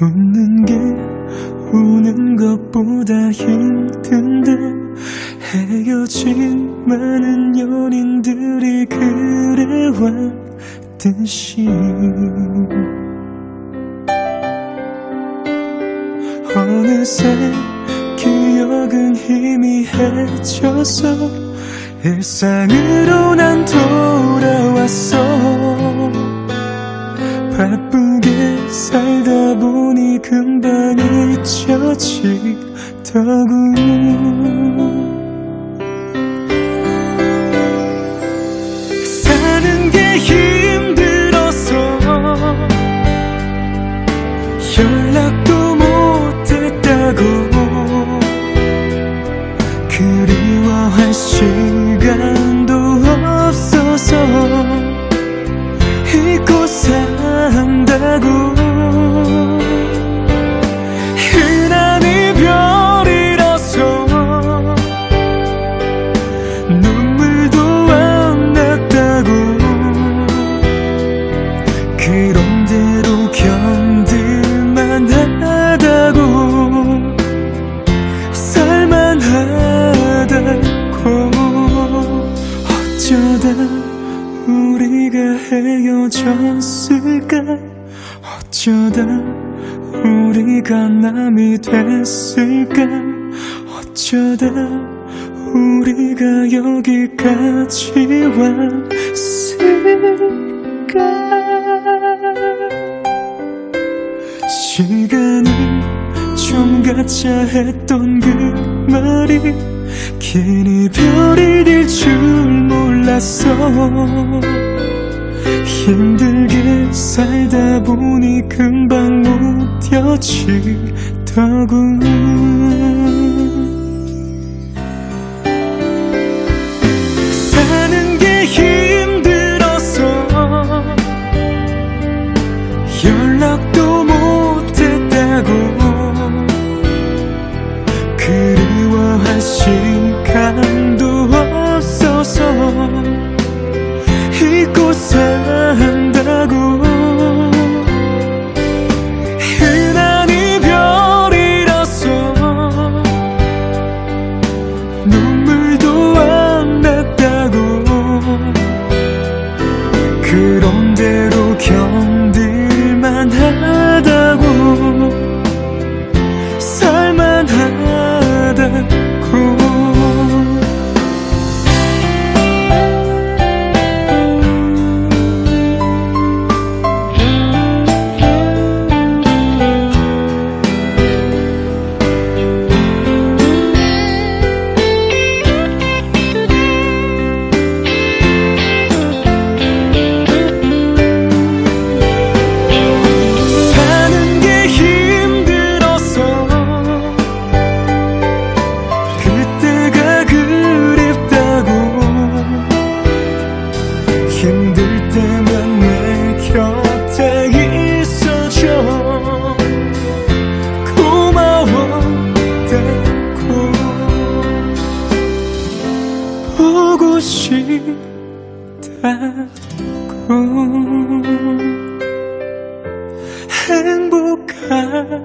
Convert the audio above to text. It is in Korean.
웃는 게 우는 것보다 힘든데 헤어진 많은 연인들이 그래왔듯이. 어느새 기억은 희미해져서 일상으로 난돌 잊혀지더군 사는 게 힘들어서 연락도 못했다고. 그리워할 시간도 없어서 산 어쩌다 우리가 헤어졌을까? 어쩌다 우리가 남이 됐을까? 어쩌다 우리가 여기까지 왔을까? 시간이 좀 가짜 했던 그 말이 괜히 별이 될 줄 몰랐어 힘들게 살다 보니 금방 무뎌지더군. 사는 게 힘들어서 보고 싶다고. 행복하라고